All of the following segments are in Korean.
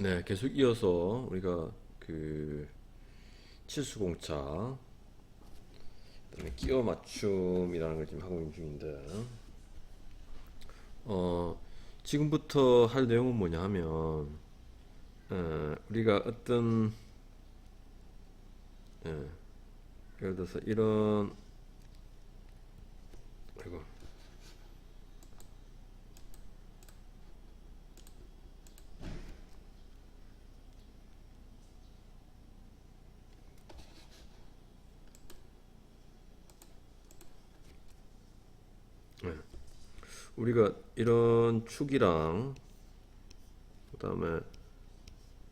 네, 계속 이어서 우리가 그 치수공차 그다음에 끼워 맞춤이라는 걸 지금 하고 있는 중인데 어 지금부터 할 내용은 뭐냐 하면 어, 우리가 어떤 예, 예를 들어서 이런 아이고 우리가 이런 축이랑 그 다음에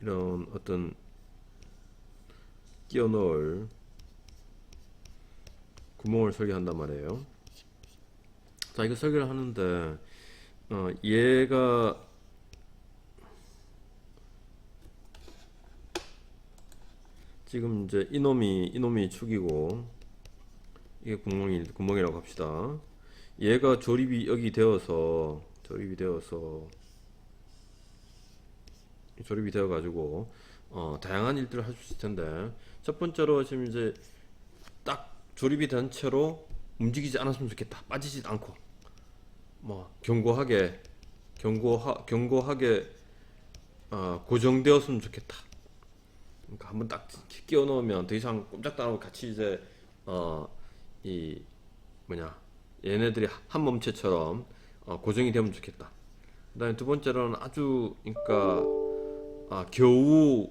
이런 어떤 끼워 넣을 구멍을 설계한단 말이에요. 자, 이거 설계를 하는데 어, 얘가 지금 이제 이놈이 이놈이 축이고 이게 구멍이 구멍이라고 합시다. 얘가 조립이 여기 되어서 조립이 되어서 조립이 되어 가지고 어, 다양한 일들을 할 수 있을 텐데 첫 번째로 지금 이제 딱 조립이 된 채로 움직이지 않았으면 좋겠다. 빠지지 않고 뭐 견고하게 견고하 견고하게 어, 고정되었으면 좋겠다. 그러니까 한번 딱 끼워 넣으면 더 이상 꼼짝도 안 하고 같이 이제 어, 이 뭐냐 얘네들이 한 몸체처럼 어, 고정이 되면 좋겠다. 그다음에 두 번째로는 아주 그러니까 아, 겨우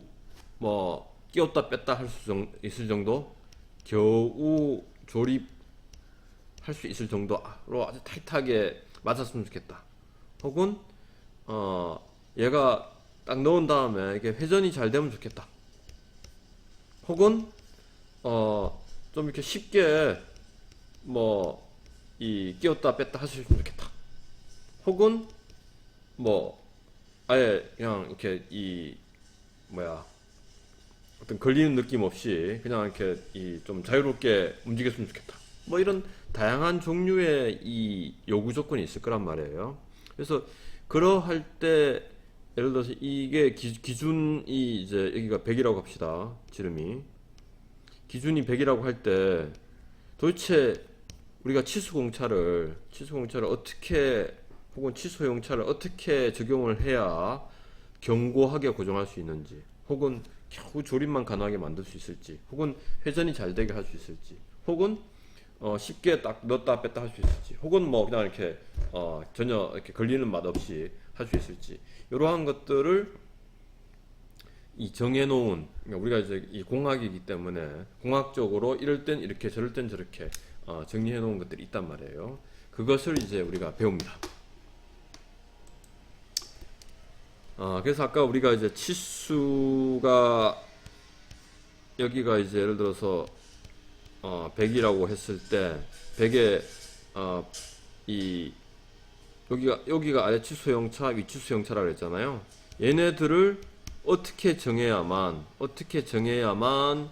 뭐 끼웠다 뺐다 할 수 있을 정도, 겨우 조립 할 수 있을 정도로 아주 타이트하게 맞았으면 좋겠다. 혹은 어 얘가 딱 넣은 다음에 이게 회전이 잘 되면 좋겠다. 혹은 어 좀 이렇게 쉽게 뭐 이 끼웠다 뺐다 있으면 좋겠다. 혹은 뭐 아예 그냥 이렇게 이 뭐야 어떤 걸리는 느낌 없이 그냥 이렇게 이 좀 자유롭게 움직였으면 좋겠다. 뭐 이런 다양한 종류의 이 요구 조건이 있을 거란 말이에요. 그래서 그러할 때 예를 들어서 이게 기, 기준이 이제 여기가 100이라고 합시다. 지름이 기준이 100이라고 할 때 도대체 우리가 치수공차를 치수공차를 어떻게 혹은 치수용차를 어떻게 적용을 해야 견고하게 고정할 수 있는지 혹은 겨우 조립만 가능하게 만들 수 있을지 혹은 회전이 잘 되게 할 수 있을지 혹은 어, 쉽게 딱 넣었다 뺐다 할 수 있을지 혹은 뭐 그냥 이렇게 어, 전혀 이렇게 걸리는 맛 없이 할 수 있을지 이러한 것들을 이 정해놓은 그러니까 우리가 이제 이 공학이기 때문에 공학적으로 이럴 땐 이렇게 저럴 땐 저렇게 어, 정리해 놓은 것들이 있단 말이에요. 그것을 이제 우리가 배웁니다. 어, 그래서 아까 우리가 이제 치수가 여기가 이제 예를 들어서 어, 100이라고 했을 때 100에 어, 이 여기가 여기가 아래 치수형차, 위치수형차라고 했잖아요. 얘네들을 어떻게 정해야만 어떻게 정해야만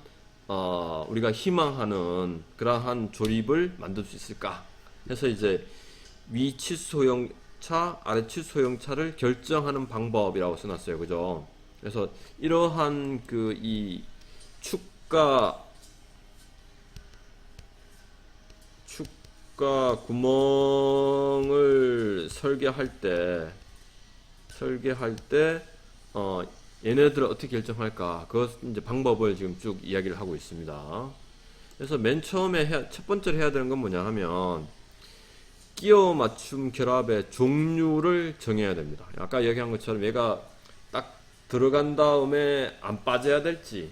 어, 우리가 희망하는 그러한 조립을 만들 수 있을까? 해서 이제 위치소형 차, 아래치소형 차를 결정하는 방법이라고 써놨어요. 그죠? 그래서 이러한 그 이 축과 축과 구멍을 설계할 때 설계할 때 어, 얘네들을 어떻게 결정할까? 그것 이제 방법을 지금 쭉 이야기를 하고 있습니다. 그래서 맨 처음에 해야, 첫 번째로 해야 되는 건 뭐냐 하면 끼워 맞춤 결합의 종류를 정해야 됩니다. 아까 얘기한 것처럼 얘가 딱 들어간 다음에 안 빠져야 될지,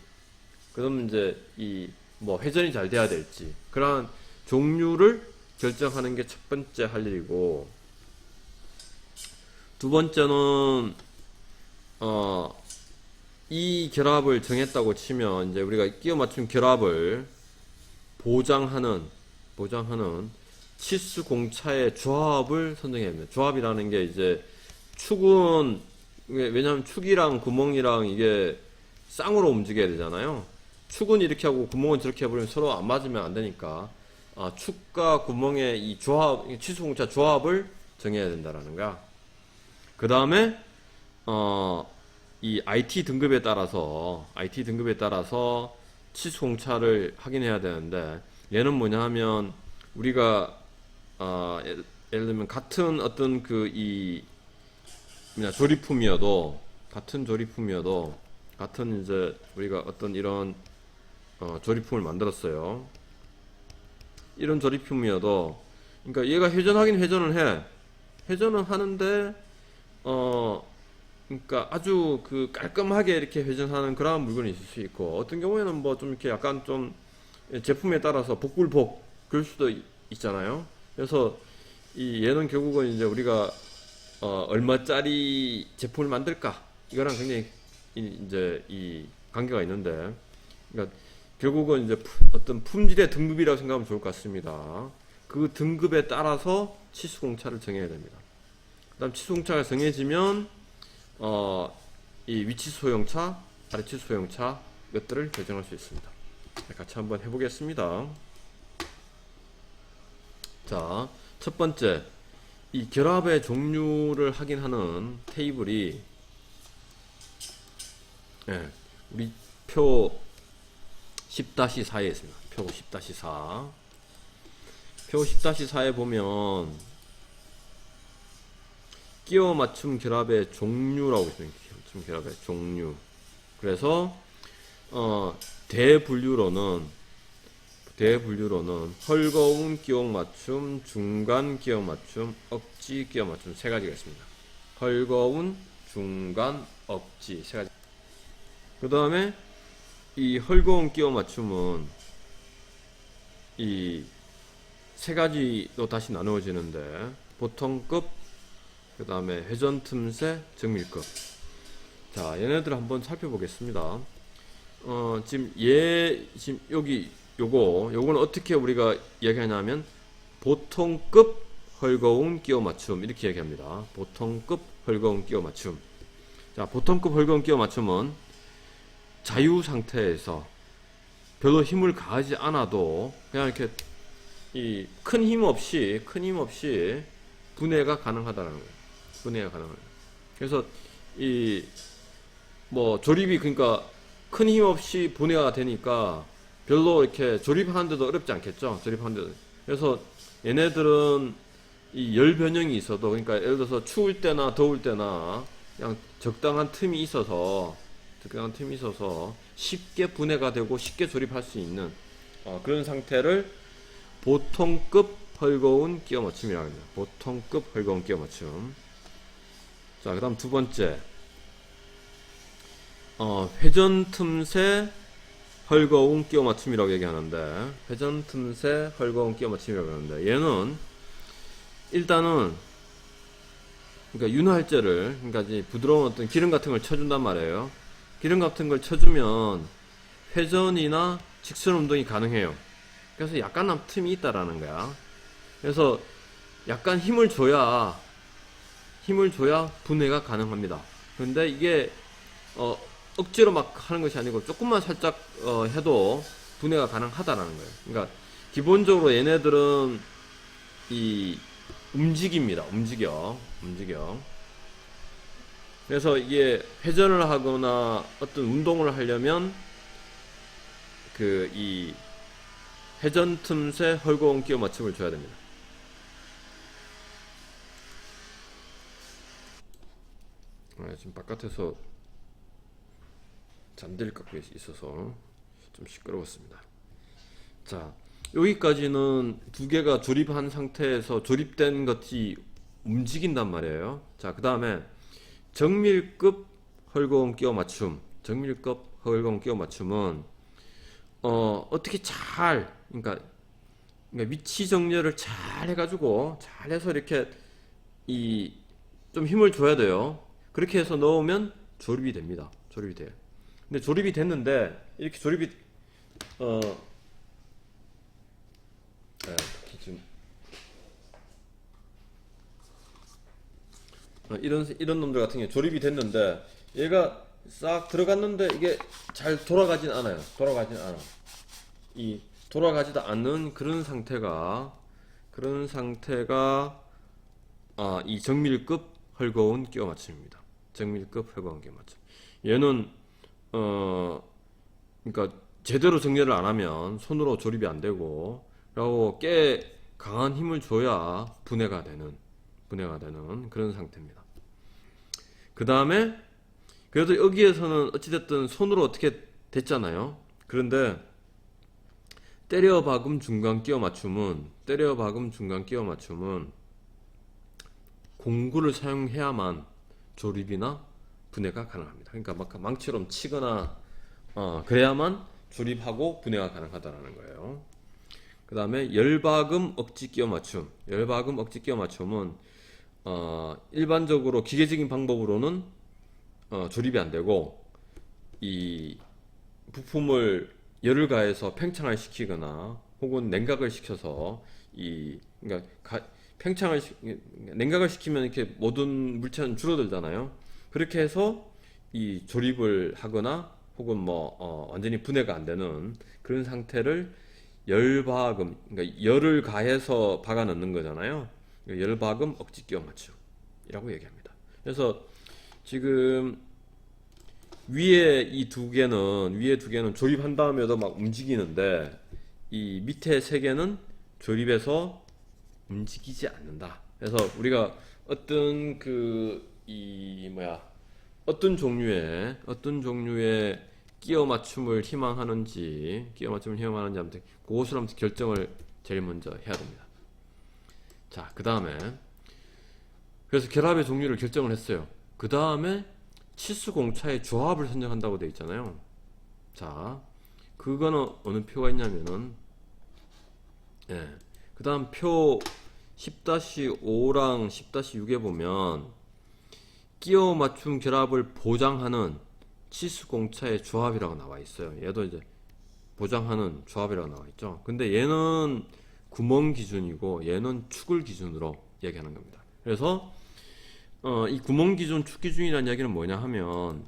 그러면 이제 이 뭐 회전이 잘 돼야 될지 그러한 종류를 결정하는 게 첫 번째 할 일이고 두 번째는 어, 이 결합을 정했다고 치면 이제 우리가 끼워 맞춤 결합을 보장하는 보장하는 치수 공차의 조합을 선정해야 합니다. 조합이라는 게 이제 축은 왜냐하면 축이랑 구멍이랑 이게 쌍으로 움직여야 되잖아요. 축은 이렇게 하고 구멍은 저렇게 해버리면 서로 안 맞으면 안 되니까 아, 축과 구멍의 이 조합 치수 공차 조합을 정해야 된다라는 거야. 그 다음에 어 이 IT 등급에 따라서 IT 등급에 따라서 치수 공차를 확인해야 되는데 얘는 뭐냐 하면 우리가 어, 예를, 예를 들면 같은 어떤 그 이 뭐냐 조리품이어도 같은 조리품이어도 같은 이제 우리가 어떤 이런 어, 조리품을 만들었어요. 이런 조리품이어도 그러니까 얘가 회전하긴 회전을 해. 회전은 하는데 어 그러니까 아주 그 깔끔하게 이렇게 회전하는 그런 물건이 있을 수 있고 어떤 경우에는 뭐 좀 이렇게 약간 좀 제품에 따라서 복불복 그럴 수도 있- 있잖아요. 그래서 이 얘는 결국은 이제 우리가 어 얼마짜리 제품을 만들까 이거랑 굉장히 이- 이제 이 관계가 있는데 그러니까 결국은 이제 푸- 어떤 품질의 등급이라고 생각하면 좋을 것 같습니다. 그 등급에 따라서 치수 공차를 정해야 됩니다. 그다음 치수 공차가 정해지면 어, 이 위치 소형차, 아래치 소형차 것들을 결정할 수 있습니다. 자, 같이 한번 해보겠습니다. 자, 첫 번째 이 결합의 종류를 확인하는 테이블이 예, 우리 표 10-4에 있습니다. 표 10-4. 표 10-4에 보면 끼워 맞춤 결합의 종류라고. 끼워 맞춤 결합의 종류. 그래서 어, 대분류로는 대분류로는 헐거운 끼워 맞춤, 중간 끼워 맞춤, 억지 끼워 맞춤 세 가지가 있습니다. 헐거운, 중간, 억지 세 가지. 그 다음에 이 헐거운 끼워 맞춤은 이 세 가지로 다시 나누어지는데 보통급, 그 다음에 회전 틈새, 정밀급. 자, 얘네들 한번 살펴보겠습니다. 어, 지금 얘, 지금 여기 요거, 요거는 어떻게 우리가 이야기하냐면 보통급 헐거운 끼워 맞춤 이렇게 얘기합니다. 보통급 헐거운 끼워 맞춤. 자, 보통급 헐거운 끼워 맞춤은 자유 상태에서 별로 힘을 가하지 않아도 그냥 이렇게 이 큰 힘 없이 큰 힘 없이 분해가 가능하다는 거예요. 분해가 가능해요. 그래서 이 뭐 조립이 그러니까 큰 힘 없이 분해가 되니까 별로 이렇게 조립하는데도 어렵지 않겠죠. 조립하는데도. 그래서 얘네들은 이 열 변형이 있어도 그러니까 예를 들어서 추울 때나 더울 때나 그냥 적당한 틈이 있어서 적당한 틈이 있어서 쉽게 분해가 되고 쉽게 조립할 수 있는 어, 그런 상태를 보통급 헐거운 끼워 맞춤이라고 합니다. 보통급 헐거운 끼워 맞춤. 자, 그 다음 두 번째. 어, 회전 틈새 헐거운 끼워 맞춤이라고 얘기하는데 회전 틈새 헐거운 끼워 맞춤이라고 하는데 얘는 일단은 그러니까 윤활제를 그러니까 이제 부드러운 어떤 기름 같은 걸 쳐준단 말이에요. 기름 같은 걸 쳐주면 회전이나 직선 운동이 가능해요. 그래서 약간의 틈이 있다라는 거야. 그래서 약간 힘을 줘야 힘을 줘야 분해가 가능합니다. 근데 이게 어, 억지로 막 하는 것이 아니고 조금만 살짝 어, 해도 분해가 가능하다라는 거예요. 그러니까 기본적으로 얘네들은 이 움직입니다. 움직여, 움직여. 그래서 이게 회전을 하거나 어떤 운동을 하려면 그 이 회전 틈새 헐거운 끼워 맞춤을 줘야 됩니다. 아, 지금 바깥에서 잠들 갖고 있- 있어서 좀 시끄러웠습니다. 자, 여기까지는 두 개가 조립한 상태에서 조립된 것이 움직인단 말이에요. 자, 그 다음에 정밀급 헐거운 끼워 맞춤. 정밀급 헐거운 끼워 맞춤은 어, 어떻게 잘, 그러니까, 그러니까 위치 정렬을 잘 해가지고 잘 해서 이렇게 이 좀 힘을 줘야 돼요. 그렇게 해서 넣으면 조립이 됩니다. 조립이 돼요. 근데 조립이 됐는데 이렇게 조립이 어 네, 지금 어, 이런 이런 놈들 같은 경우 조립이 됐는데 얘가 싹 들어갔는데 이게 잘 돌아가진 않아요. 돌아가진 않아. 이 돌아가지도 않는 그런 상태가 그런 상태가 아, 이 정밀급 헐거운 끼워 맞춤입니다. 정밀급 헐거운 끼워 맞춤. 얘는 어 그러니까 제대로 정렬을 안 하면 손으로 조립이 안 되고 그리고 꽤 강한 힘을 줘야 분해가 되는 분해가 되는 그런 상태입니다. 그 다음에 그래도 여기에서는 어찌됐든 손으로 어떻게 됐잖아요. 그런데 때려 박음 중간 끼워 맞춤은 때려 박음 중간 끼워 맞춤은 공구를 사용해야만 조립이나 분해가 가능합니다. 그러니까 막 망치로 치거나 어, 그래야만 조립하고 분해가 가능하다라는 거예요. 그 다음에 열박음 억지 끼워 맞춤. 열박음 억지 끼워 맞춤은 어, 일반적으로 기계적인 방법으로는 어, 조립이 안 되고 이 부품을 열을 가해서 팽창을 시키거나 혹은 냉각을 시켜서 이 그러니까 가- 팽창을 시, 냉각을 시키면 이렇게 모든 물체는 줄어들잖아요. 그렇게 해서 이 조립을 하거나 혹은 뭐 어, 완전히 분해가 안 되는 그런 상태를 열박음 그러니까 열을 가해서 박아 넣는 거잖아요. 열박음 억지 끼워 맞춤이라고 얘기합니다. 그래서 지금 위에 이 두 개는 위에 두 개는 조립한 다음에도 막 움직이는데 이 밑에 세 개는 조립해서 움직이지 않는다. 그래서 우리가 어떤 그 이 뭐야 어떤 종류의 어떤 종류의 끼워 맞춤을 희망하는지 끼워 맞춤을 희망하는지 아무튼 그것을 아무튼 결정을 제일 먼저 해야 됩니다. 자, 그 다음에 그래서 결합의 종류를 결정을 했어요. 그 다음에 치수 공차의 조합을 선정한다고 되어 있잖아요. 자, 그거는 어느 표가 있냐면은 예. 그 다음 표 10-5랑 10-6에 보면 끼워 맞춤 결합을 보장하는 치수 공차의 조합이라고 나와 있어요. 얘도 이제 보장하는 조합이라고 나와 있죠. 근데 얘는 구멍 기준이고 얘는 축을 기준으로 얘기하는 겁니다. 그래서 어, 이 구멍 기준, 축 기준이라는 이야기는 뭐냐 하면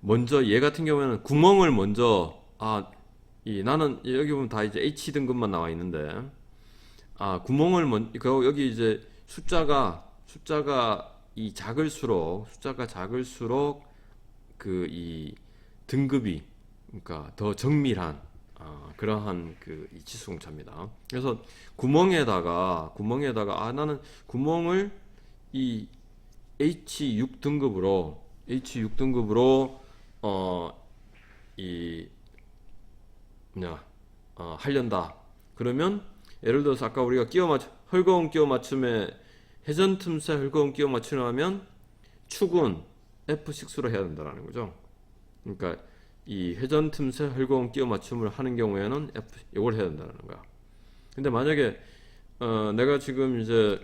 먼저 얘 같은 경우에는 구멍을 먼저 아, 이 나는 여기 보면 다 이제 H 등급만 나와 있는데 아, 구멍을 먼 그 여기 이제 숫자가 숫자가 이 작을수록 숫자가 작을수록 그 이 등급이 그러니까 더 정밀한 아, 그러한 그이 치수공차입니다. 그래서 구멍에다가 구멍에다가 아 나는 구멍을 이 H6 등급으로 H6 등급으로 어이 뭐냐 어, 하련다. 그러면 예를 들어서 아까 우리가 끼워 맞 헐거운 끼워 맞춤에 회전 틈새 헐거운 끼워 맞추려면 축은 F6로 해야 된다라는 거죠. 그러니까 이 회전 틈새 헐거운 끼워 맞춤을 하는 경우에는 F 이걸 해야 된다는 거야. 근데 만약에 어, 내가 지금 이제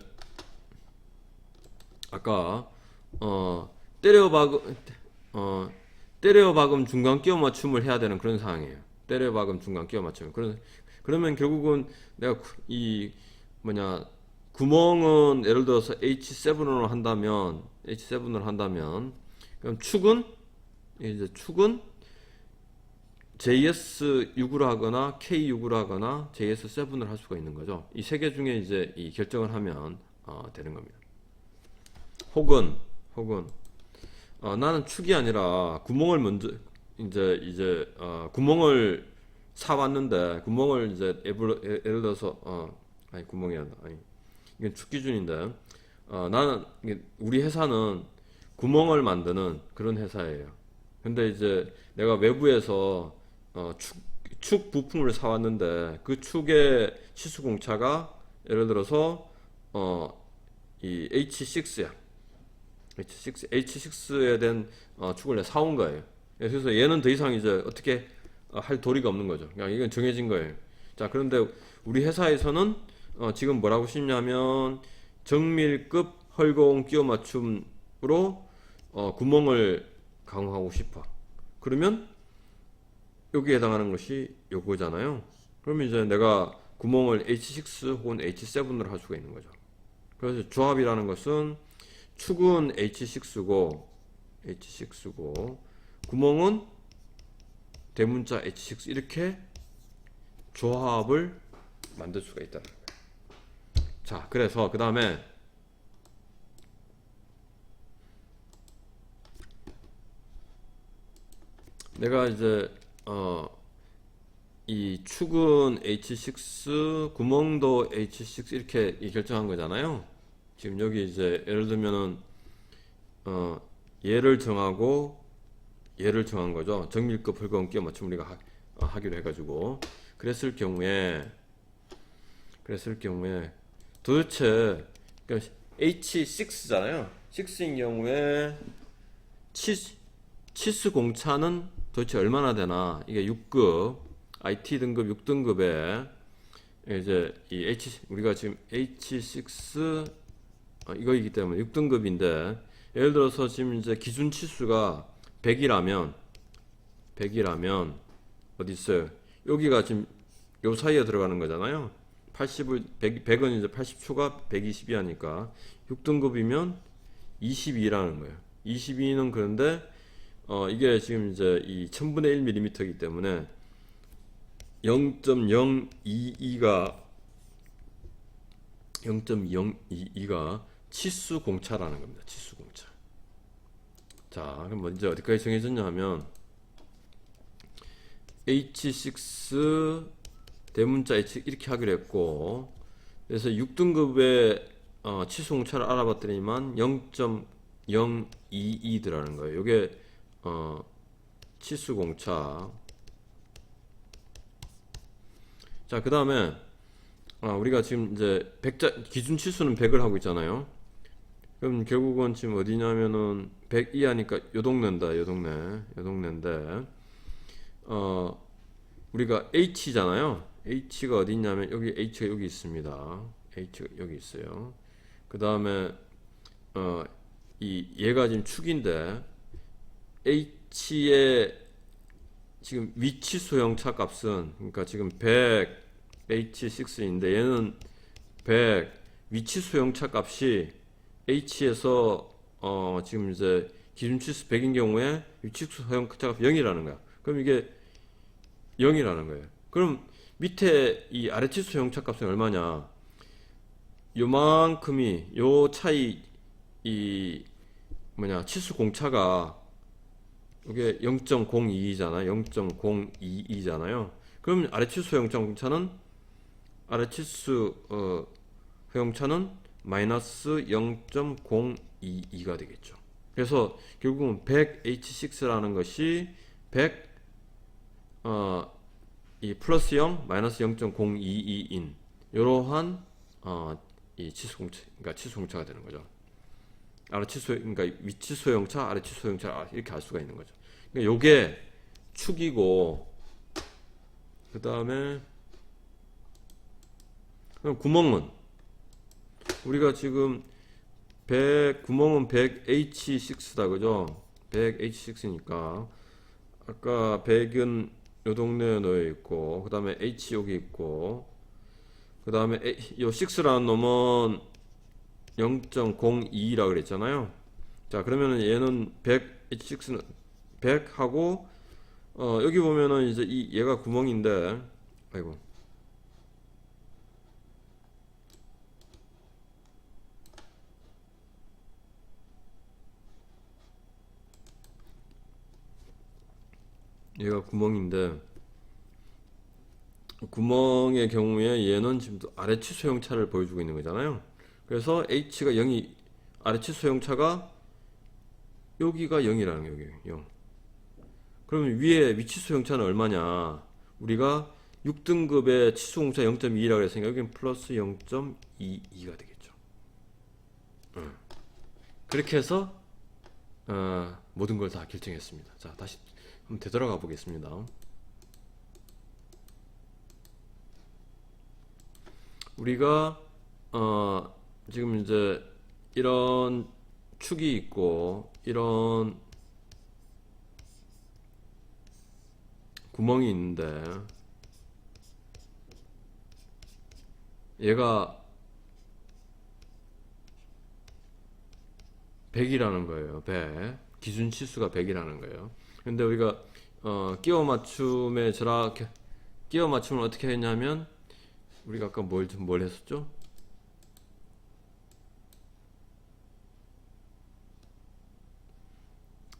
아까 어, 때려 박음 어, 때려 박음 중간 끼워 맞춤을 해야 되는 그런 상황이에요. 때려 박음 중간 끼워 맞춤. 그런 그러면 결국은 내가 구- 이 뭐냐 구멍은 예를 들어서 H7으로 한다면 H7으로 한다면 그럼 축은 이제 축은 JS6으로 하거나 K6으로 하거나 JS7으로 할 수가 있는 거죠. 이 세 개 중에 이제 이 결정을 하면 어, 되는 겁니다. 혹은 혹은 어, 나는 축이 아니라 구멍을 먼저 이제 이제 어, 구멍을 사 왔는데 구멍을 이제 예를, 예를 들어서 어 아니 구멍이 아니라 아니 이건 축 기준인데 어, 나는 우리 회사는 구멍을 만드는 그런 회사예요. 근데 이제 내가 외부에서 어, 축, 축 부품을 사 왔는데 그 축의 치수 공차가 예를 들어서 어, 이 H6야. H6, H6에 대한 어, 축을 내가 사온 거예요. 그래서 얘는 더 이상 이제 어떻게 어, 할 도리가 없는 거죠. 그냥 이건 정해진 거예요. 자, 그런데 우리 회사에서는 어, 지금 뭐라고 싶냐면 정밀급 헐거운 끼워 맞춤으로 어, 구멍을 강화하고 싶어. 그러면 여기에 해당하는 것이 요거잖아요. 그러면 이제 내가 구멍을 H6 혹은 H7으로 할 수가 있는 거죠. 그래서 조합이라는 것은 축은 H6고 H6고 구멍은 대문자 H6 이렇게 조합을 만들 수가 거예요. 자, 그래서 그 다음에 내가 이제 어 이 축은 H6 구멍도 H6 이렇게 이 결정한 거잖아요. 지금 여기 이제 예를 들면은 어 얘를 정하고 얘를 정한 거죠. 정밀급 헐거운 맞춤 우리가 하, 어, 하기로 해가지고 그랬을 경우에 그랬을 경우에 도대체 그러니까 H6잖아요. 6인 경우에 치, 치수 공차는 도대체 얼마나 되나? 이게 6급 IT 등급 6등급에 이제 이 H 우리가 지금 H6 어, 이거이기 때문에 6등급인데 예를 들어서 지금 이제 기준 치수가 100이라면 100이라면 어디 있어요? 여기가 지금 요 사이에 들어가는 거잖아요. 80을 100, 100은 이제 80초가 120이 하니까 6등급이면 22라는 거예요. 22는 그런데 어 이게 지금 이제 이 1000분의 1mm이기 때문에 0.022가 0.022가 치수 공차라는 겁니다. 치수 공차. 자, 그럼 먼저 어디까지 정해졌냐 하면 H6 대문자 H 이렇게 하기로 했고 그래서 6등급의 어, 치수 공차를 알아봤더니만 0.022더라는 거예요. 이게 어, 치수 공차. 자, 그 다음에 아, 우리가 지금 이제 100자 기준 치수는 100을 하고 있잖아요. 그럼 결국은 지금 어디냐면은 100 이하니까 요 동네인다. 요 동네. 요 동네인데 어 우리가 H잖아요. H가 어디 있냐면 여기 H가 여기 있습니다. H가 여기 있어요. 그 다음에 어 이 얘가 지금 축인데 H의 지금 위치 소형차 값은 그러니까 지금 100 H6인데 얘는 100 위치 소형차 값이 H에서 어 지금 이제 기준 치수 100인 경우에 위치 소형차 값 0이라는 거야. 그럼 이게 0이라는 거예요. 그럼 밑에 이 아래 치수 소형차 값은 얼마냐? 요만큼이 요 차이 이 뭐냐 치수 공차가 이게 0.02잖아. 0.022잖아요. 그럼 아래 치수 소형차는 아래 치수 어, 소형차는 마이너스 0.022가 되겠죠. 그래서 결국은 100H6라는 것이 100 어, 이 플러스 0 마이너스 0.022인 이러한 어, 이 치수 공차 그러니까 치수 공차가 되는 거죠. 아래 치수 그러니까 위치 소형차, 아래 치수 소형차 이렇게 알 수가 있는 거죠. 그러니까 요게 축이고 그 다음에 구멍은 우리가 지금 100 구멍은 100H6다 그죠? 100H6니까 아까 100은 요 동네에 놓여 있고 그 다음에 H 여기 있고 그 다음에 요 6라는 놈은 0.02라 그랬잖아요. 자 그러면은 얘는 100 H6는 100 하고 어 여기 보면은 이제 이 얘가 구멍인데 아이고 얘가 구멍인데 구멍의 경우에 얘는 지금 아래 치수형 차를 보여주고 있는 거잖아요. 그래서 H가 0이 아래 치수형 차가 여기가 0이라는 거예요. 여기 0. 그러면 위에 위치수형 차는 얼마냐? 우리가 6등급의 치수공차 0.2라고 했으니까 여기는 플러스 0.22가 되겠죠. 음. 그렇게 해서 어, 모든 걸 다 결정했습니다. 자, 다시 한번 되돌아가 보겠습니다. 우리가 어, 지금 이제 이런 축이 있고 이런 구멍이 있는데 얘가 100이라는 거예요. 100. 기준 치수가 100이라는 거예요. 근데 우리가 어, 끼워 맞춤에 저라 끼워 맞춤을 어떻게 했냐면 우리가 아까 뭘, 뭘 했었죠?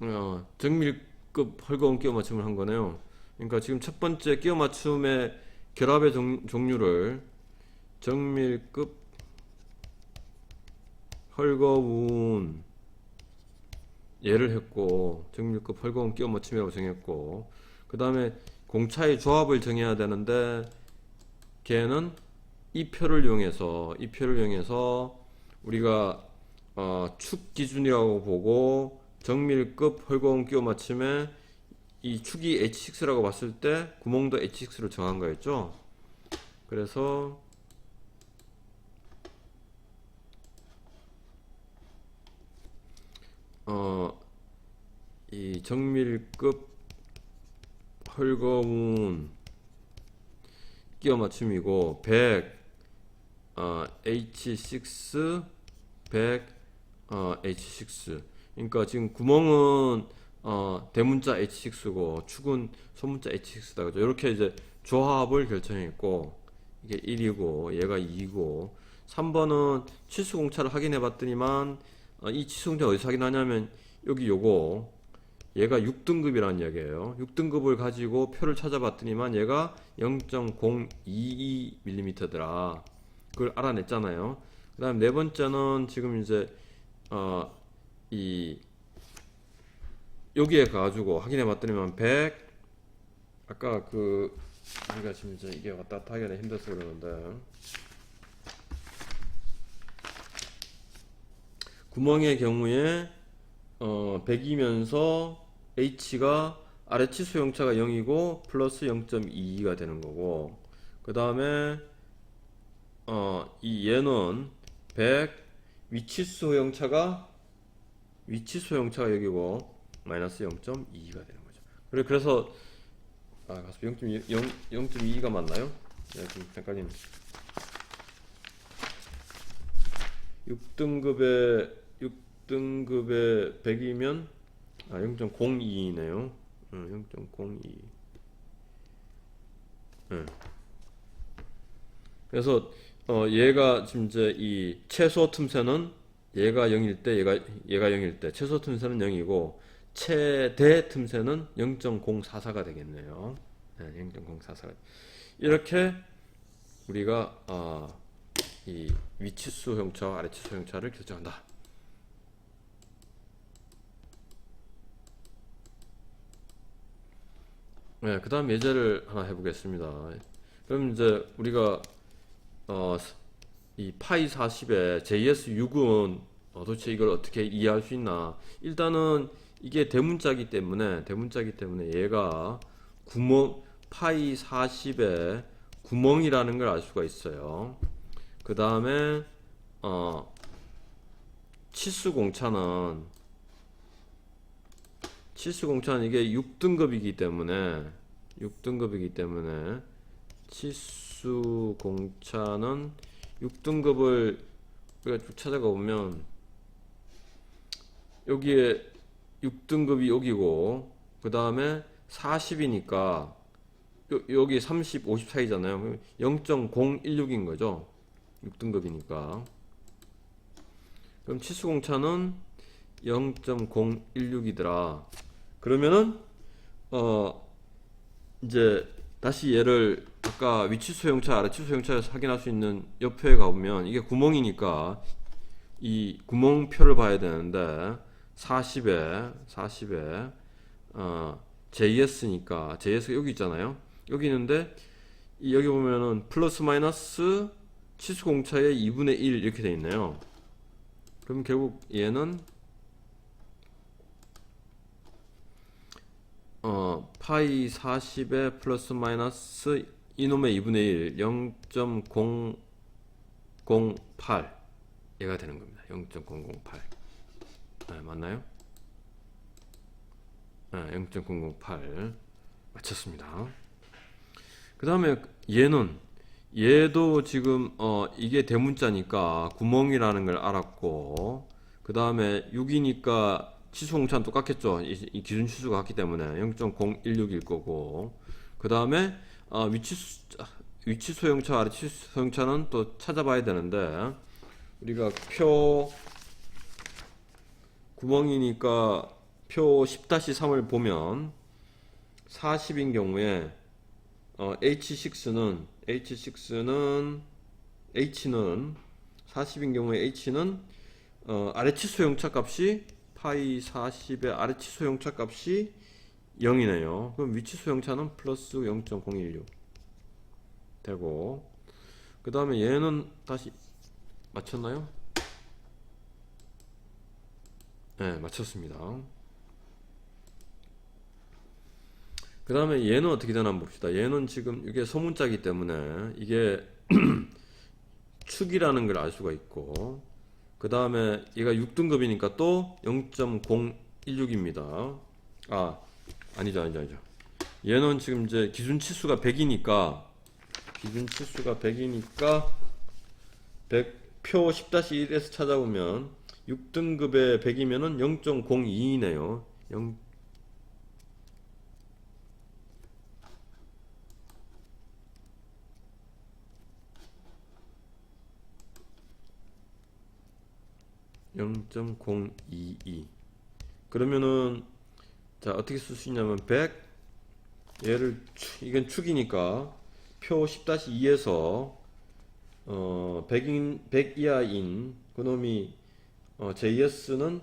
어, 정밀급 헐거운 끼워 맞춤을 한 거네요. 그러니까 지금 첫 번째 끼워 맞춤의 결합의 종, 종류를 정밀급 헐거운 예를 했고 정밀급 헐거운 끼워 맞춤이라고 정했고 그 다음에 공차의 조합을 정해야 되는데 걔는 이 표를 이용해서 이 표를 이용해서 우리가 어, 축 기준이라고 보고 정밀급 헐거운 끼워 맞춤에 이 축이 H6라고 봤을 때 구멍도 H6를 정한 거였죠. 그래서 어, 이 정밀급 헐거운 끼워 맞춤이고 100 어, H6 100 어, H6 그러니까 지금 구멍은 어, 대문자 H6고 축은 소문자 H6다 그죠? 이렇게 이제 조합을 결정했고 이게 1이고 얘가 2고. 3번은 치수 공차를 확인해 봤더니만 어, 이 치수 공차 어디서 확인하냐면 여기 요거. 얘가 6등급이라는 이야기예요. 6등급을 가지고 표를 찾아봤더니만 얘가 0.022mm더라. 그걸 알아냈잖아요. 그 다음 네 번째는 지금 이제 어, 이 여기에 가가지고 확인해 봤더니만 100 아까 그 우리가 지금 이제 이게 왔다 갔다 하기가 힘들어서 그러는데 구멍의 경우에 어 100이면서 H가 아래 치수 형차가 0이고 플러스 0.22가 되는 거고 그 다음에 어 이 얘는 100 위치수 형차가 위치수 형차가 여기고 마이너스 0.22가 되는 거죠. 그래 그래서 아 가서 0.2 0.22가 맞나요? 네, 좀 헷갈리네. 6등급에 6 등급에 100이면 아 0.02네요. 응, 0.02. 응. 그래서 어 얘가 지금 이제 이 최소 틈새는 얘가 0일 때 얘가 얘가 0일 때 최소 틈새는 0이고 최대 틈새는 0.044가 되겠네요. 네, 0.044. 이렇게 우리가 어, 이 위치수 형차와 아래치수 형차를 결정한다. 네, 그 다음 예제를 하나 해보겠습니다. 그럼 이제 우리가 어, 이 파이 40에 JS6은 어, 도대체 이걸 어떻게 이해할 수 있나? 일단은 이게 대문자기 때문에 대문자기 때문에 얘가 구멍 파이 40에 구멍이라는 걸 알 수가 있어요. 그 다음에 어, 치수 공차는 치수 공차는 이게 6등급이기 때문에 6등급이기 때문에 치수 공차는 6등급을 우리가 쭉 찾아가 보면 여기에 6등급이 여기고 그 다음에 40이니까 여 기 30, 50 사이잖아요. 0.016인 거죠. 6등급이니까. 그럼 치수 공차는 0.016이더라. 그러면은 어 이제 다시 얘를 아까 위치 수용차, 아래치 수용차에서 확인할 수 있는 옆에 가보면 이게 구멍이니까 이 구멍표를 봐야 되는데 40에 40에 어 JS니까 JS 여기 있잖아요. 여기 있는데 이 여기 보면은 플러스 마이너스 치수 공차의 2분의 1 이렇게 돼 있네요. 그럼 결국 얘는 어 파이 40에 플러스 마이너스 이놈의 2분의 1 0.008 얘가 되는 겁니다. 0.008 네, 맞나요? 네, 0.008 맞췄습니다. 그 다음에 얘는 얘도 지금 어 이게 대문자니까 구멍이라는 걸 알았고 그 다음에 6이니까 치수 공차는 똑같겠죠. 이, 이 기준 치수가 같기 때문에 0.016일 거고 그 다음에 어 위치 수, 위치 소형차 아래치 소형차는 또 찾아봐야 되는데 우리가 표 구멍이니까 표 10-3을 보면 40인 경우에 어, H6는 H6는 H는 40인 경우에 H는 어, 아래치 소용차 값이 파이 40의 아래치 소용차 값이 0이네요. 그럼 위치 소용차는 플러스 0.016 되고 그 다음에 얘는 다시 맞췄나요? 네, 맞췄습니다. 그 다음에 얘는 어떻게 되나 봅시다. 얘는 지금 이게 소문자기 때문에 이게 축이라는 걸 알 수가 있고 그 다음에 얘가 6등급이니까 또 0.016입니다. 아 아니죠 아니죠 아니죠. 얘는 지금 이제 기준 치수가 100이니까 기준 치수가 100이니까 100, 표 10-1에서 찾아보면 6등급에 100이면은 0.02이네요. 0 0.022 그러면은 자 어떻게 쓸 수 있냐면 100 얘를 축- 이건 축이니까 표 10-2에서 어 100인 100 이하인 그놈이 어 JS는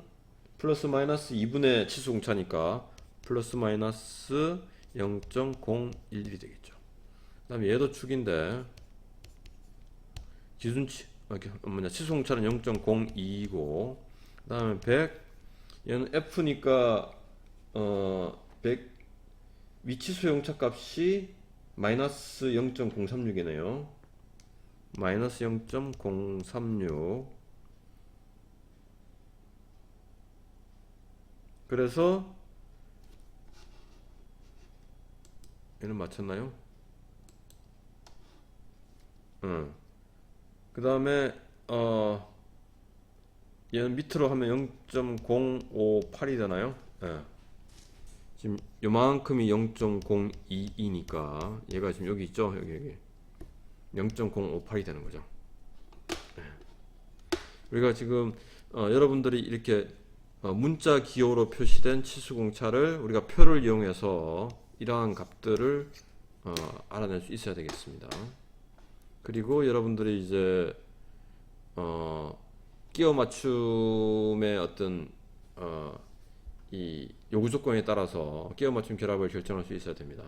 플러스 마이너스 2분의 치수 공차니까 플러스 마이너스 0.011이 되겠죠. 그 다음에 얘도 축인데 기준치 아, 이렇게 뭐냐 공차는 0.02이고 그다음에 100 얘는 F니까 어100 위치 소용차 값이 마이너스 0.036이네요. 마이너스 0.036 그래서 얘는 맞췄나요? 응. 그 다음에 어 얘는 밑으로 하면 0.058이잖아요. 예. 지금 요만큼이 0.022니까 얘가 지금 여기 있죠? 여기 여기 0.058이 되는 거죠. 예. 우리가 지금 어, 여러분들이 이렇게 어, 문자 기호로 표시된 치수공차를 우리가 표를 이용해서 이러한 값들을 어, 알아낼 수 있어야 되겠습니다. 그리고 여러분들이 이제 어, 끼워 맞춤의 어떤 어, 이 요구 조건에 따라서 끼워 맞춤 결합을 결정할 수 있어야 됩니다.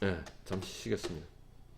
네, 잠시 쉬겠습니다.